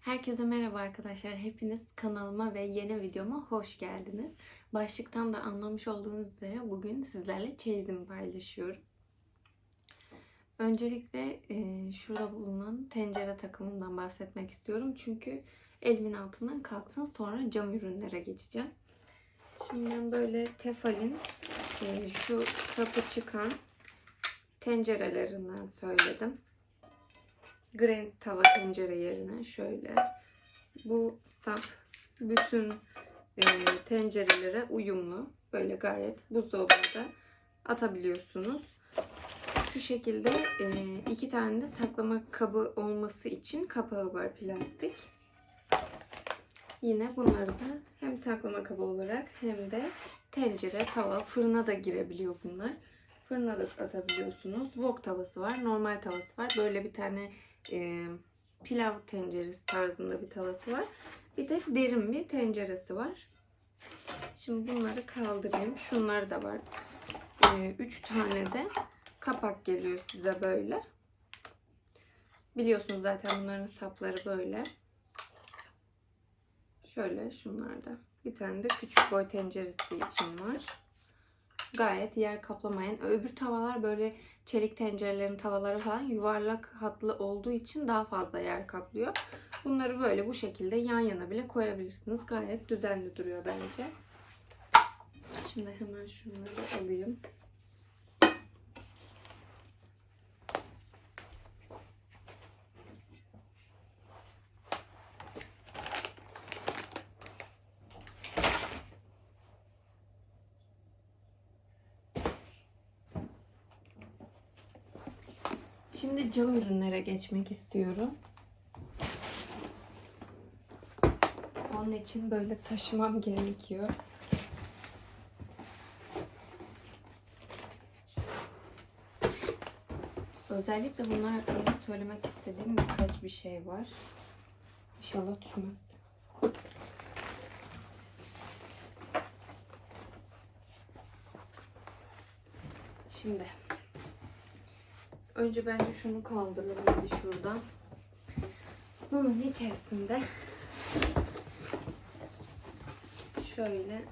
Herkese merhaba arkadaşlar. Hepiniz kanalıma ve yeni videoma hoş geldiniz. Başlıktan da anlamış olduğunuz üzere bugün sizlerle çeyizimi paylaşıyorum. Öncelikle e, şurada bulunan tencere takımından bahsetmek istiyorum. Çünkü elimin altından kalksın sonra cam ürünlere geçeceğim. Şimdi ben böyle Tefal'in e, şu sapı çıkan tencerelerinden söyledim granit tava tencere yerine şöyle bu sap bütün e, tencerelere uyumlu. Böyle gayet buzdolabına da atabiliyorsunuz. Şu şekilde e, iki tane de saklama kabı olması için kapağı var plastik. Yine bunları da hem saklama kabı olarak hem de tencere, tava, fırına da girebiliyor bunlar. Fırına da atabiliyorsunuz. Wok tavası var, normal tavası var. Böyle bir tane e, pilav tenceresi tarzında bir tavası var. Bir de derin bir tenceresi var. Şimdi bunları kaldırayım. Şunlar da var. E, üç tane de kapak geliyor size böyle. Biliyorsunuz zaten bunların sapları böyle. Şöyle şunlar da. Bir tane de küçük boy tenceresi için var. Gayet yer kaplamayan. Öbür tavalar böyle çelik tencerelerin tavaları falan yuvarlak hatlı olduğu için daha fazla yer kaplıyor. Bunları böyle bu şekilde yan yana bile koyabilirsiniz. Gayet düzenli duruyor bence. Şimdi hemen şunları alayım. Şimdi cam ürünlere geçmek istiyorum. Onun için böyle taşımam gerekiyor. Özellikle bunlar hakkında söylemek istediğim birkaç bir şey var. İnşallah düşmez. Şimdi Önce bence şunu kaldıralım hadi şuradan. Bunun içerisinde şöyle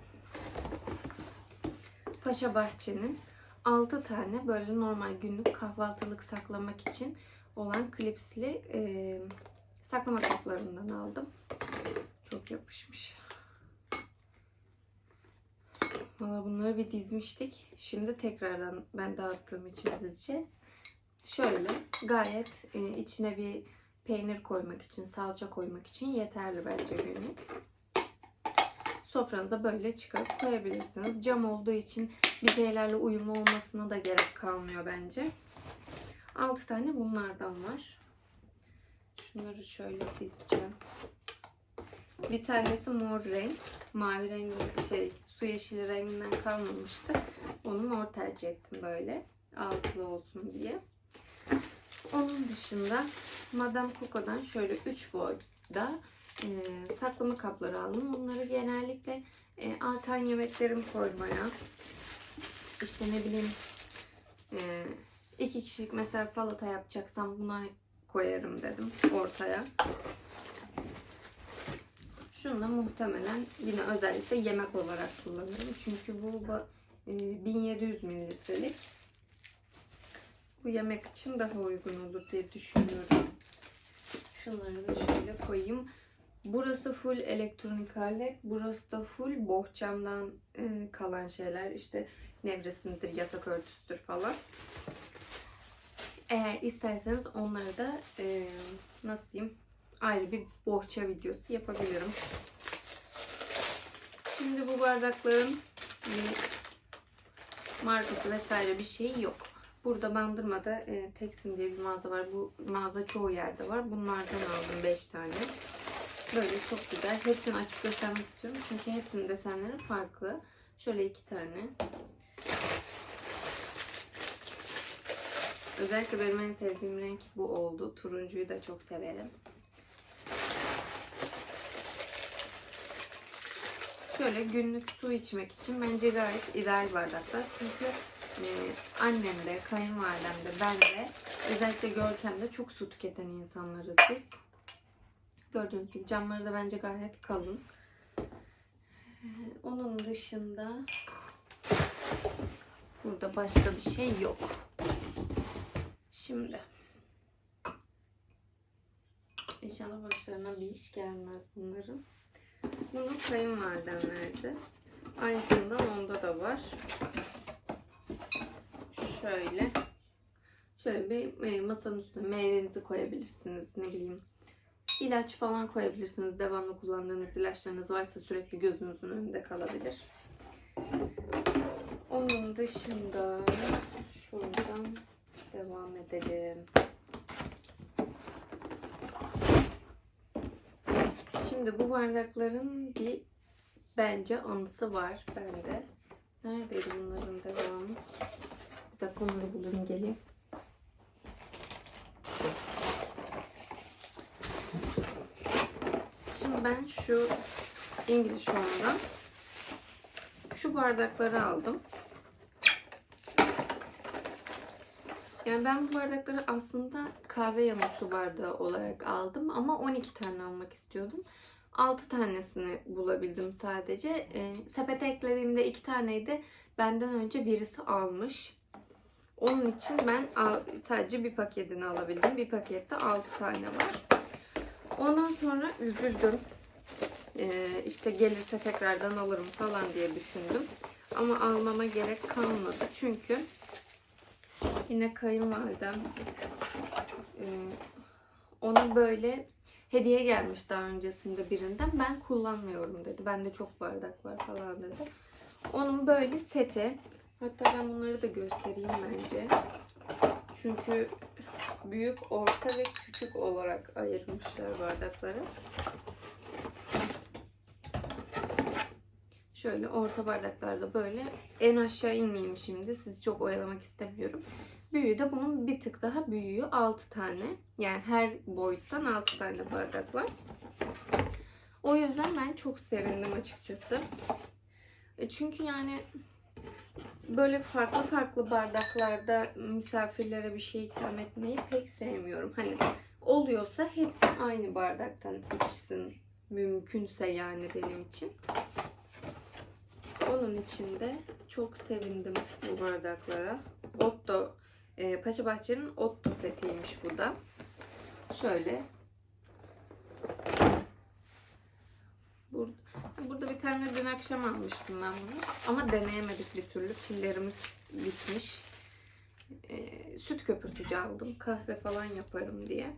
Paşa Bahçe'nin 6 tane böyle normal günlük kahvaltılık saklamak için olan klipsli e, saklama kaplarından aldım. Çok yapışmış. Valla bunları bir dizmiştik. Şimdi tekrardan ben dağıttığım için dizeceğiz. Şöyle gayet e, içine bir peynir koymak için, salça koymak için yeterli bence günlük. Sofranıza böyle çıkarıp koyabilirsiniz. Cam olduğu için bir şeylerle uyumlu olmasına da gerek kalmıyor bence. 6 tane bunlardan var. Şunları şöyle dizeceğim. Bir tanesi mor renk. Mavi rengi şey su yeşili renginden kalmamıştı. Onu mor tercih ettim böyle. Altılı olsun diye. Onun dışında Madame Coco'dan şöyle 3 boyda e, saklama kapları aldım. Bunları genellikle e, artan yemeklerim koymaya işte ne bileyim e, iki kişilik mesela salata yapacaksam buna koyarım dedim ortaya. Şunu da muhtemelen yine özellikle yemek olarak kullanırım. Çünkü bu e, 1700 mililitrelik bu yemek için daha uygun olur diye düşünüyorum. Şunları da şöyle koyayım. Burası full elektronik alet. Burası da full bohçamdan e, kalan şeyler. İşte nevresimdir, yatak örtüsüdür falan. Eğer isterseniz onları da e, nasıl diyeyim ayrı bir bohça videosu yapabilirim. Şimdi bu bardakların bir markası vesaire bir şey yok. Burada Bandırma'da e, Teksim diye bir mağaza var. Bu mağaza çoğu yerde var. Bunlardan aldım 5 tane. Böyle çok güzel. Hepsini açıp göstermek istiyorum. Çünkü hepsinin desenleri farklı. Şöyle iki tane. Özellikle benim en sevdiğim renk bu oldu. Turuncuyu da çok severim. Şöyle günlük su içmek için bence gayet ideal bardaklar. Çünkü e, annem de, kayınvalidem de, ben de özellikle Görkem'de çok su tüketen insanlarız biz. Gördüğünüz gibi camları da bence gayet kalın. Ee, Onun dışında burada başka bir şey yok. Şimdi İnşallah başlarına bir iş gelmez bunların. Bunu kayınvalidem verdi. Aynısından onda da var. Şöyle. Şöyle bir e, masanın üstüne meyvenizi koyabilirsiniz. Ne bileyim. ilaç falan koyabilirsiniz. Devamlı kullandığınız ilaçlarınız varsa sürekli gözünüzün önünde kalabilir. Onun dışında şuradan devam edelim. Şimdi bu bardakların bir bence anısı var bende. Neredeydi bunların devamı? Bir dakika onları bulayım geleyim. Şimdi ben şu İngiliz Home'dan şu bardakları aldım. Yani ben bu bardakları aslında kahve yanı su bardağı olarak aldım ama 12 tane almak istiyordum. 6 tanesini bulabildim sadece. E, sepete eklediğimde 2 taneydi. Benden önce birisi almış. Onun için ben sadece bir paketini alabildim. Bir pakette 6 tane var. Ondan sonra üzüldüm. E, işte gelirse tekrardan alırım falan diye düşündüm. Ama almama gerek kalmadı. Çünkü yine kayınvalidem e, onu böyle hediye gelmiş daha öncesinde birinden. Ben kullanmıyorum dedi. Bende çok bardak var falan dedi. Onun böyle seti. Hatta ben bunları da göstereyim bence. Çünkü büyük, orta ve küçük olarak ayırmışlar bardakları. Şöyle orta bardaklarda böyle. En aşağı inmeyeyim şimdi. Sizi çok oyalamak istemiyorum. Büyüğü de bunun bir tık daha büyüğü. 6 tane. Yani her boyuttan 6 tane bardak var. O yüzden ben çok sevindim açıkçası. E Çünkü yani böyle farklı farklı bardaklarda misafirlere bir şey ikram etmeyi pek sevmiyorum. Hani oluyorsa hepsi aynı bardaktan içsin. Mümkünse yani benim için. Onun için de çok sevindim bu bardaklara. Otto, e, Paşa Bahçe'nin Otto setiymiş bu da. Şöyle. Burada, burada bir tane dün akşam almıştım ben bunu. Ama deneyemedik bir türlü. Pillerimiz bitmiş. E, süt köpürtücü aldım. Kahve falan yaparım diye.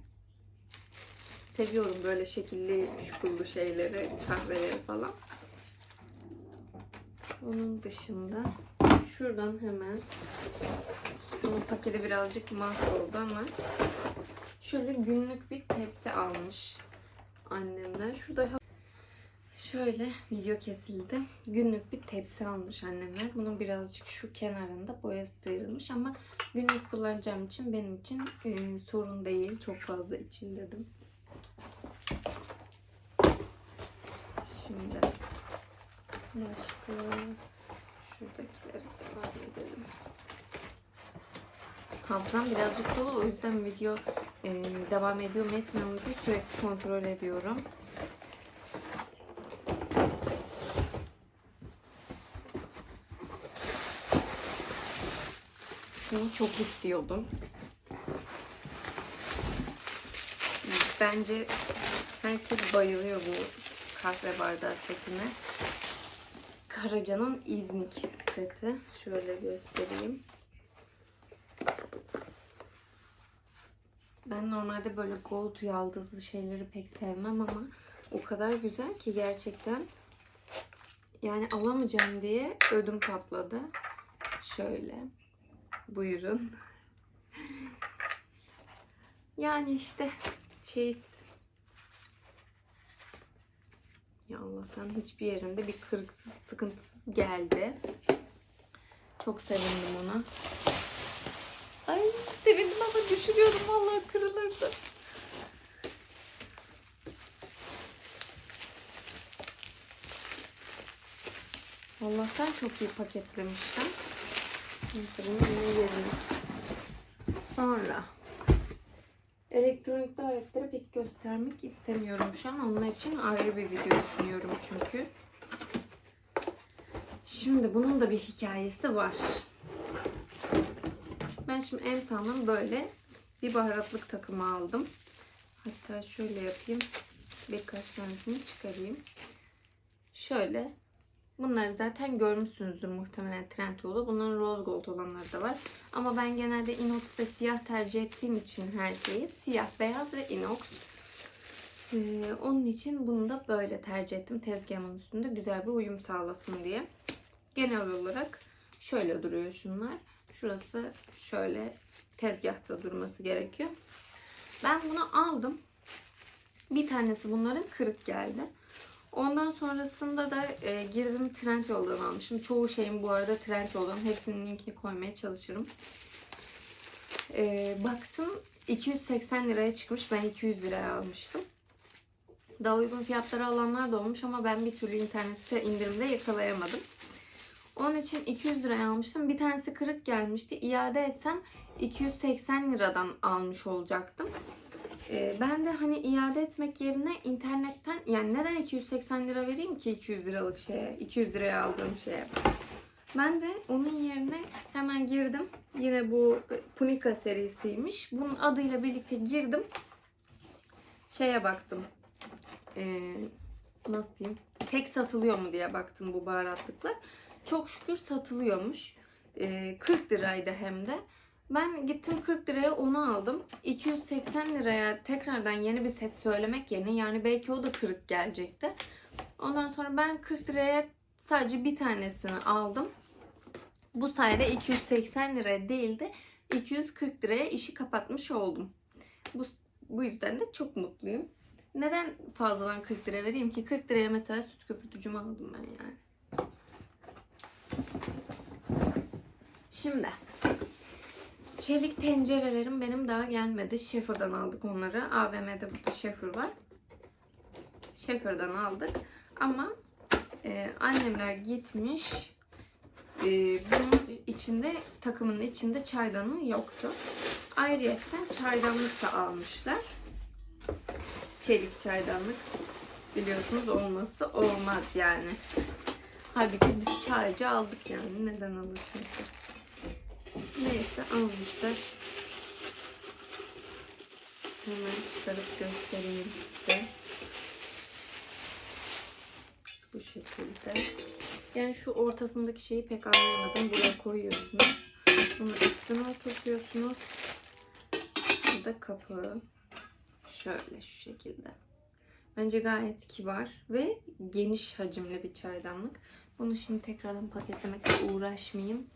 Seviyorum böyle şekilli, şukullu şeyleri, kahveleri falan. Onun dışında şuradan hemen şunun paketi birazcık mahvoldu ama şöyle günlük bir tepsi almış annemler. Şurada şöyle video kesildi. Günlük bir tepsi almış annemler. Bunun birazcık şu kenarında boyası sıyrılmış ama günlük kullanacağım için benim için e, sorun değil. Çok fazla için dedim. Şimdi Başka şuradakileri devam edelim. Hafızam birazcık dolu o yüzden video e, devam ediyor mu etmiyor mu diye sürekli kontrol ediyorum. Şunu çok istiyordum. Bence herkes bayılıyor bu kahve bardağı setine. Karaca'nın İznik seti. Şöyle göstereyim. Ben normalde böyle gold yaldızlı şeyleri pek sevmem ama o kadar güzel ki gerçekten. Yani alamayacağım diye ödüm patladı. Şöyle. Buyurun. Yani işte şey Ya Allah'tan hiçbir yerinde bir kırıksız, sıkıntısız geldi. Çok sevindim ona. Ay sevindim ama düşürüyorum vallahi kırılırdı. Allah'tan çok iyi paketlemişler. Bunu yine yerim. Sonra Elektronikli aletleri pek göstermek istemiyorum şu an. Onun için ayrı bir video düşünüyorum çünkü. Şimdi bunun da bir hikayesi var. Ben şimdi en sağlam böyle bir baharatlık takımı aldım. Hatta şöyle yapayım. Birkaç tanesini çıkarayım. Şöyle. Bunları zaten görmüşsünüzdür muhtemelen Trendyol'da. Bunların rose gold olanları da var. Ama ben genelde inox ve siyah tercih ettiğim için her şeyi siyah, beyaz ve inox. Ee, onun için bunu da böyle tercih ettim. Tezgahımın üstünde güzel bir uyum sağlasın diye. Genel olarak şöyle duruyor şunlar. Şurası şöyle tezgahta durması gerekiyor. Ben bunu aldım. Bir tanesi bunların kırık geldi. Ondan sonrasında da e, girdim Trendyol'dan almışım. Çoğu şeyim bu arada Trendyol'dan. Hepsinin linkini koymaya çalışırım. E, baktım 280 liraya çıkmış. Ben 200 liraya almıştım. Daha uygun fiyatlara alanlar da olmuş ama ben bir türlü internette indirimde yakalayamadım. Onun için 200 liraya almıştım. Bir tanesi kırık gelmişti. İade etsem 280 liradan almış olacaktım. Ee, ben de hani iade etmek yerine internetten yani neden 280 lira vereyim ki 200 liralık şeye, 200 liraya aldığım şeye. Ben de onun yerine hemen girdim. Yine bu Punika serisiymiş. Bunun adıyla birlikte girdim. Şeye baktım. Ee, nasıl diyeyim? Tek satılıyor mu diye baktım bu baharatlıklar. Çok şükür satılıyormuş. Ee, 40 liraydı hem de. Ben gittim 40 liraya onu aldım. 280 liraya tekrardan yeni bir set söylemek yerine yani belki o da kırık gelecekti. Ondan sonra ben 40 liraya sadece bir tanesini aldım. Bu sayede 280 liraya değil de 240 liraya işi kapatmış oldum. Bu, bu yüzden de çok mutluyum. Neden fazladan 40 lira vereyim ki? 40 liraya mesela süt köpürtücümü aldım ben yani. Şimdi çelik tencerelerim benim daha gelmedi. Şefir'den aldık onları. AVM'de burada Şefir var. Şefir'den aldık. Ama e, annemler gitmiş. E, bunun içinde takımın içinde çaydanlığı yoktu. Ayrıyeten çaydanlık da almışlar. Çelik çaydanlık. Biliyorsunuz olması olmaz yani. Halbuki biz çaycı aldık yani. Neden alırsın ki? Neyse almışlar. Hemen çıkarıp göstereyim size. Bu şekilde. Yani şu ortasındaki şeyi pek anlayamadım. Buraya koyuyorsunuz. Bunu üstüne oturtuyorsunuz. Burada kapağı. Şöyle şu şekilde. Bence gayet kibar ve geniş hacimli bir çaydanlık. Bunu şimdi tekrardan paketlemekle uğraşmayayım.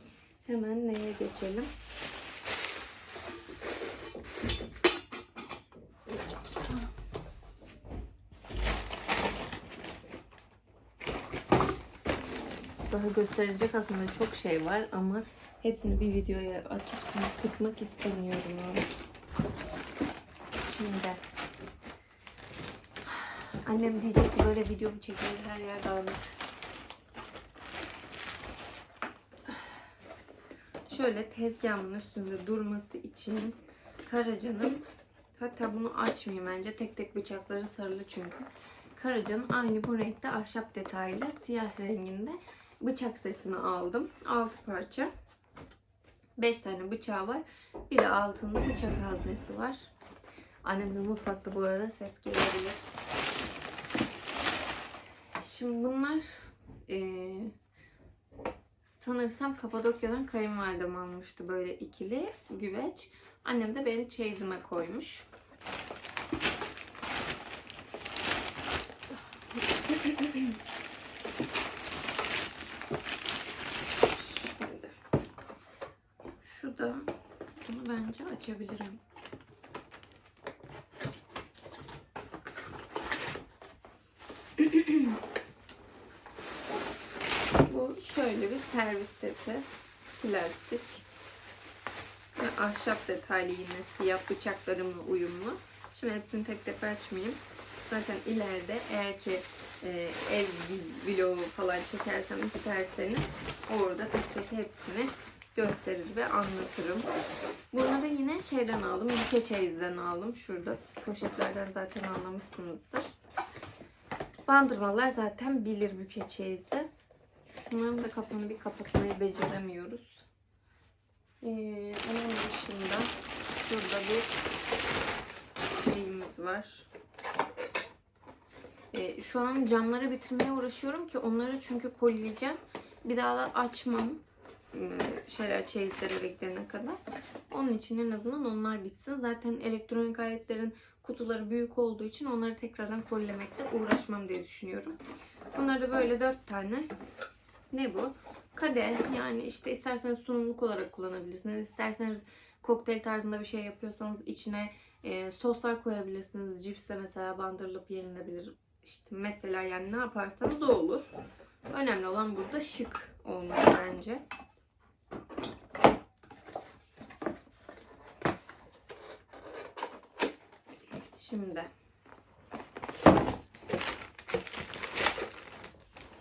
Hemen neye geçelim? Daha gösterecek aslında çok şey var ama hepsini bir videoya açıp sıkmak istemiyorum. Şimdi annem diyecek ki böyle video mu çekiyor her yer dağınık. Şöyle tezgahımın üstünde durması için Karaca'nın hatta bunu açmayayım bence tek tek bıçakları sarılı çünkü. Karaca'nın aynı bu renkte ahşap detaylı siyah renginde bıçak setini aldım. 6 parça. 5 tane bıçağı var. Bir de altında bıçak haznesi var. Annem de mutfakta bu arada ses gelebilir. Şimdi bunlar eee Sanırsam Kapadokya'dan kayınvalidem almıştı böyle ikili güveç. Annem de beni çeyizime koymuş. Şu da bunu bence açabilirim. Bu şöyle bir servis seti. Plastik. Ve ahşap detaylı yine siyah bıçaklarımla uyumlu. Şimdi hepsini tek tek açmayayım. Zaten ileride eğer ki e, ev vlogu falan çekersem isterseniz orada tek tek hepsini gösterir ve anlatırım. Bunları yine şeyden aldım. Ülke çeyizden aldım. Şurada poşetlerden zaten anlamışsınızdır. Bandırmalar zaten bilir büke çeyizde. Şunların da kapağını bir kapatmayı beceremiyoruz. Ee, onun dışında şurada bir şeyimiz var. Ee, şu an camları bitirmeye uğraşıyorum ki onları çünkü kolileyeceğim. Bir daha da açmam ee, şeyler çeyizler eve kadar. Onun için en azından onlar bitsin. Zaten elektronik aletlerin kutuları büyük olduğu için onları tekrardan kolilemekte uğraşmam diye düşünüyorum. Bunları da böyle dört tane. Ne bu? Kadeh yani işte isterseniz sunumluk olarak kullanabilirsiniz. İsterseniz kokteyl tarzında bir şey yapıyorsanız içine e, soslar koyabilirsiniz. Cipse mesela bandırılıp yenilebilir. İşte mesela yani ne yaparsanız o olur. Önemli olan burada şık olması bence. Şimdi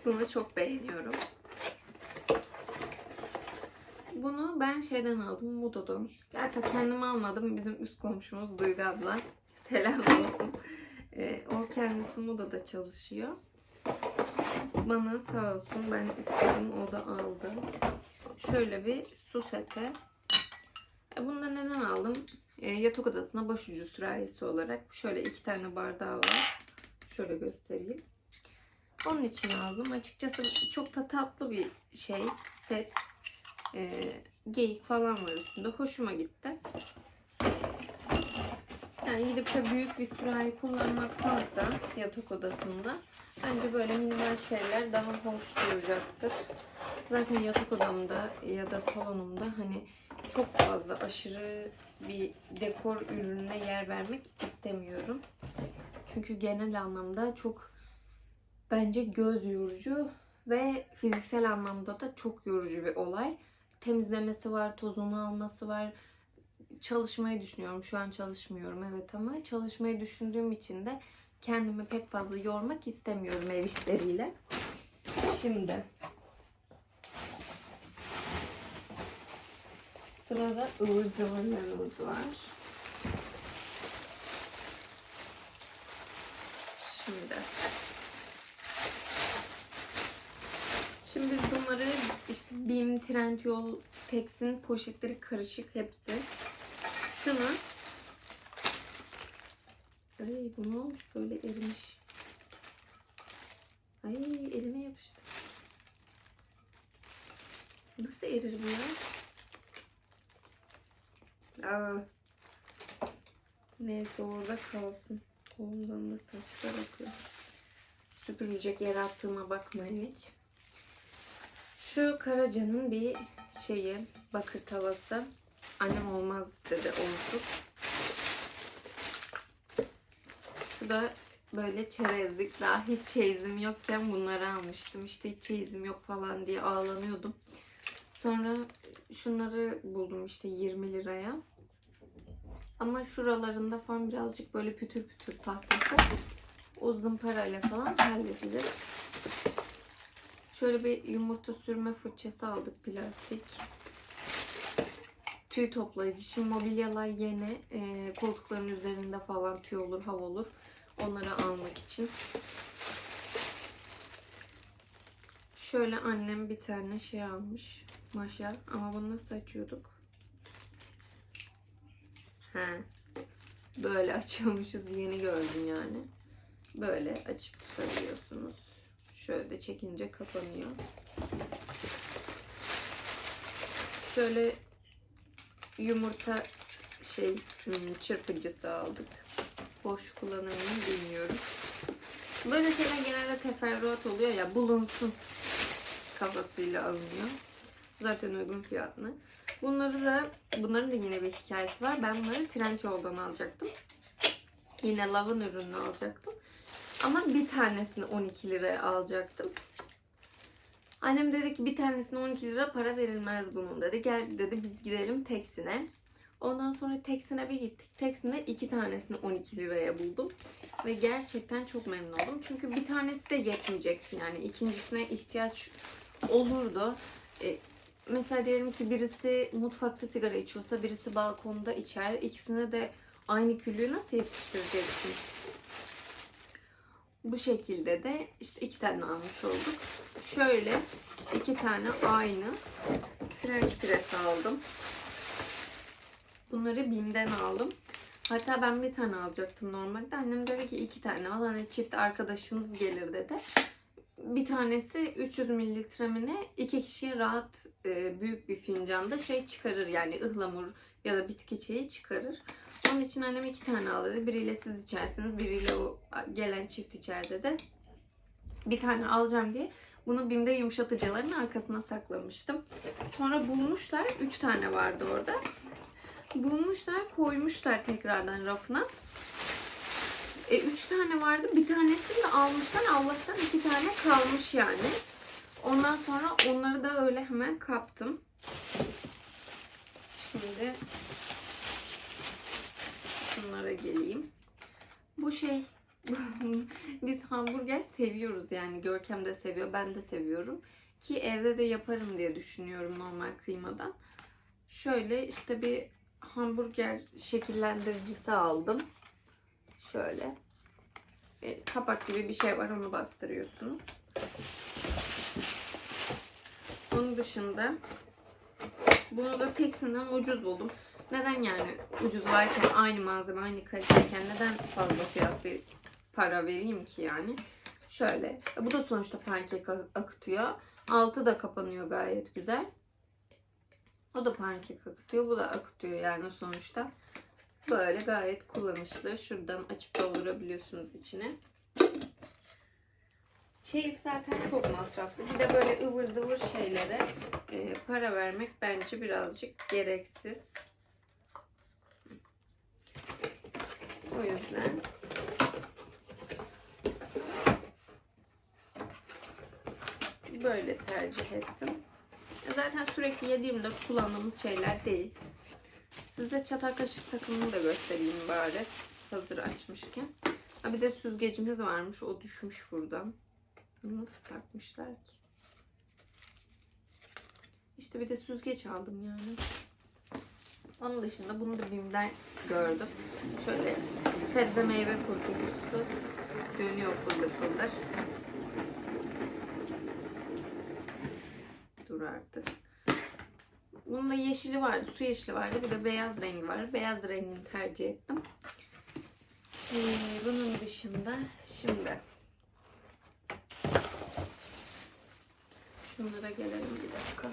bunu çok beğeniyorum. Bunu ben şeyden aldım, Mudo'dan. Gerçi kendim almadım. Bizim üst komşumuz Duygu abla. Selam olsun. Ee, o kendisi Mudo'da çalışıyor. Bana sağ olsun ben istedim o da aldı. Şöyle bir su seti. E, bunu da neden aldım? E, yatak odasına başucu sürahisi olarak şöyle iki tane bardağı var. Şöyle göstereyim. Onun için aldım. Açıkçası çok da tatlı bir şey. Set. E, geyik falan var üstünde. Hoşuma gitti. Yani gidip de büyük bir sürahi kullanmaktansa yatak odasında bence böyle minimal şeyler daha hoş duracaktır. Zaten yatak odamda ya da salonumda hani çok fazla aşırı bir dekor ürününe yer vermek istemiyorum. Çünkü genel anlamda çok bence göz yorucu ve fiziksel anlamda da çok yorucu bir olay. Temizlemesi var, tozunu alması var. Çalışmayı düşünüyorum. Şu an çalışmıyorum evet ama çalışmayı düşündüğüm için de kendimi pek fazla yormak istemiyorum ev işleriyle. Şimdi Sırada ıvır zıvırlarımız var. Şimdi. Şimdi biz bunları işte BİM, Trendyol, Tex'in poşetleri karışık hepsi. Şunu Ay bu ne olmuş böyle erimiş. Ay elime yapıştı. Nasıl erir bu ya? Aa. Neyse orada kalsın. Kolumdan da saçlar akıyor. Süpürecek yer attığıma bakmayın hiç. Şu Karaca'nın bir şeyi, bakır tavası. Annem olmaz dedi onsuz. Şu da böyle çerezlik. Daha hiç çeyizim yokken bunları almıştım. İşte hiç çeyizim yok falan diye ağlanıyordum. Sonra şunları buldum işte 20 liraya. Ama şuralarında falan birazcık böyle pütür pütür tahtası. O zımparayla falan halledilir. Şöyle bir yumurta sürme fırçası aldık plastik. Tüy toplayıcı. Şimdi mobilyalar yeni. Ee, koltukların üzerinde falan tüy olur, hava olur. Onları almak için. Şöyle annem bir tane şey almış. Maşa. Ama bunu nasıl açıyorduk? He. Böyle açıyormuşuz. Yeni gördüm yani. Böyle açıp tutabiliyorsunuz. Şöyle çekince kapanıyor. Şöyle yumurta şey hmm, çırpıcısı aldık. Boş kullanır mıyım bilmiyorum. Böyle şeyler genelde teferruat oluyor ya bulunsun kafasıyla alınıyor. Zaten uygun fiyatlı. Bunları da bunların da yine bir hikayesi var. Ben bunları Trendyol'dan alacaktım. Yine Love'ın ürününü alacaktım. Ama bir tanesini 12 liraya alacaktım. Annem dedi ki bir tanesine 12 lira para verilmez bunun dedi. Gel dedi biz gidelim Teksin'e. Ondan sonra Teksin'e bir gittik. Teksin'de iki tanesini 12 liraya buldum. Ve gerçekten çok memnun oldum. Çünkü bir tanesi de yetmeyecekti yani. ikincisine ihtiyaç olurdu. E, mesela diyelim ki birisi mutfakta sigara içiyorsa birisi balkonda içer. İkisine de aynı küllüğü nasıl yetiştireceksin? Bu şekilde de işte iki tane almış olduk. Şöyle iki tane aynı French press aldım. Bunları BİM'den aldım. Hatta ben bir tane alacaktım normalde. Annem dedi ki iki tane al. Hani çift arkadaşınız gelir dedi. Bir tanesi 300 mililitre mi ne? İki kişiye rahat e, büyük bir fincanda şey çıkarır. Yani ıhlamur ya da bitki çayı çıkarır. Onun için annem iki tane al dedi. Biriyle siz içersiniz. Biriyle o gelen çift içer dedi. Bir tane alacağım diye bunu BİM'de yumuşatıcıların arkasına saklamıştım. Sonra bulmuşlar. Üç tane vardı orada. Bulmuşlar, koymuşlar tekrardan rafına. E, üç tane vardı. Bir tanesini de almışlar. Allah'tan iki tane kalmış yani. Ondan sonra onları da öyle hemen kaptım. Şimdi şunlara geleyim. Bu şey biz hamburger seviyoruz yani. Görkem de seviyor, ben de seviyorum. Ki evde de yaparım diye düşünüyorum normal kıymadan. Şöyle işte bir hamburger şekillendiricisi aldım. Şöyle. E, kapak gibi bir şey var onu bastırıyorsunuz. Onun dışında bunu da Pixin'den ucuz buldum. Neden yani ucuz varken aynı malzeme aynı kaliteyken neden fazla fiyat bir para vereyim ki yani? Şöyle. Bu da sonuçta pankek akıtıyor. Altı da kapanıyor gayet güzel. O da pankek akıtıyor. Bu da akıtıyor yani sonuçta. Böyle gayet kullanışlı. Şuradan açıp doldurabiliyorsunuz içine. Çeyiz zaten çok masraflı. Bir de böyle ıvır zıvır şeylere e, para vermek bence birazcık gereksiz. O yüzden böyle tercih ettim. Zaten sürekli yediğimde kullandığımız şeyler değil. Size çatal kaşık takımını da göstereyim bari. Hazır açmışken. Ha bir de süzgecimiz varmış. O düşmüş buradan. Nasıl takmışlar ki? İşte bir de süzgeç aldım yani. Onun dışında bunu da BİM'den gördüm. Şöyle sebze meyve kurtucusu dönüyor fıldır fıldır. Dur artık. Bunun da yeşili vardı, su yeşili vardı. Bir de beyaz rengi var. Beyaz rengini tercih ettim. Ee, bunun dışında şimdi şunlara gelelim bir dakika.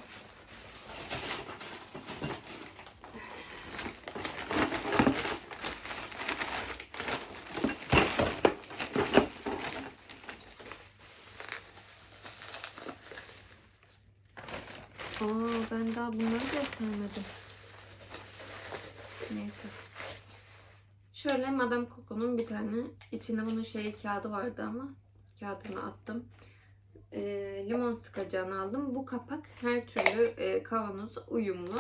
Aa ben daha bunları göstermedim. Neyse. Şöyle Madame Coco'nun bir tane içinde bunun şey kağıdı vardı ama kağıdını attım. Ee, limon sıkacağını aldım. Bu kapak her türlü e, kavanoza uyumlu.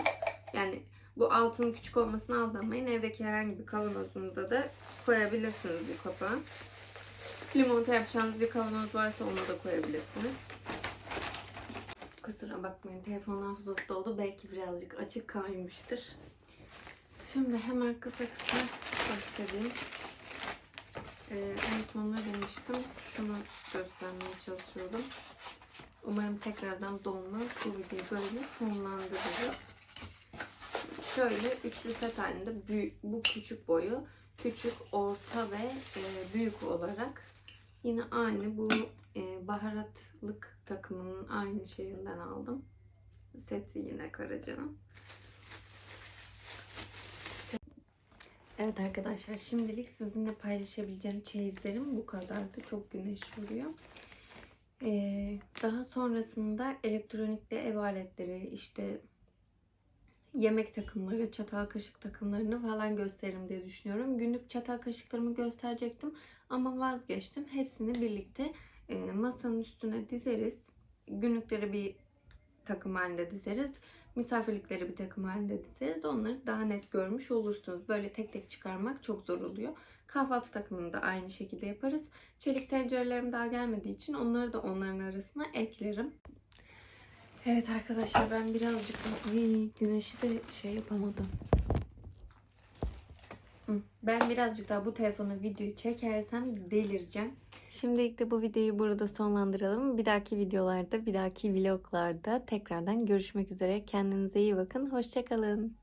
Yani bu altının küçük olmasına aldanmayın. Evdeki herhangi bir kavanozunuza da koyabilirsiniz bu kapağı. Limonata yapacağınız bir kavanoz varsa ona da koyabilirsiniz. Kusura bakmayın telefon hafızası doldu. Belki birazcık açık kaymıştır. Şimdi hemen kısa kısa göstereyim. Ee, unutmamı demiştim. Şunu göstermeye çalışıyordum. Umarım tekrardan dolmaz. Bu videoyu böyle sonlandırırız. Şöyle üçlü set halinde büyük, bu küçük boyu küçük, orta ve e, büyük olarak yine aynı bu e, baharatlık takımının aynı şeyinden aldım. Seti yine Karaca'nın. Evet arkadaşlar şimdilik sizinle paylaşabileceğim çeyizlerim bu kadardı. Çok güneş vuruyor. Ee, daha sonrasında elektronikte ev aletleri işte yemek takımları, çatal kaşık takımlarını falan gösteririm diye düşünüyorum. Günlük çatal kaşıklarımı gösterecektim ama vazgeçtim. Hepsini birlikte masanın üstüne dizeriz. Günlükleri bir takım halinde dizeriz. Misafirlikleri bir takım halinde dizeriz. Onları daha net görmüş olursunuz. Böyle tek tek çıkarmak çok zor oluyor. Kahvaltı takımını da aynı şekilde yaparız. Çelik tencerelerim daha gelmediği için onları da onların arasına eklerim. Evet arkadaşlar ben birazcık Ay, güneşi de şey yapamadım. Ben birazcık daha bu telefonu videoyu çekersem delireceğim. Şimdilik de bu videoyu burada sonlandıralım. Bir dahaki videolarda, bir dahaki vloglarda tekrardan görüşmek üzere. Kendinize iyi bakın. Hoşçakalın.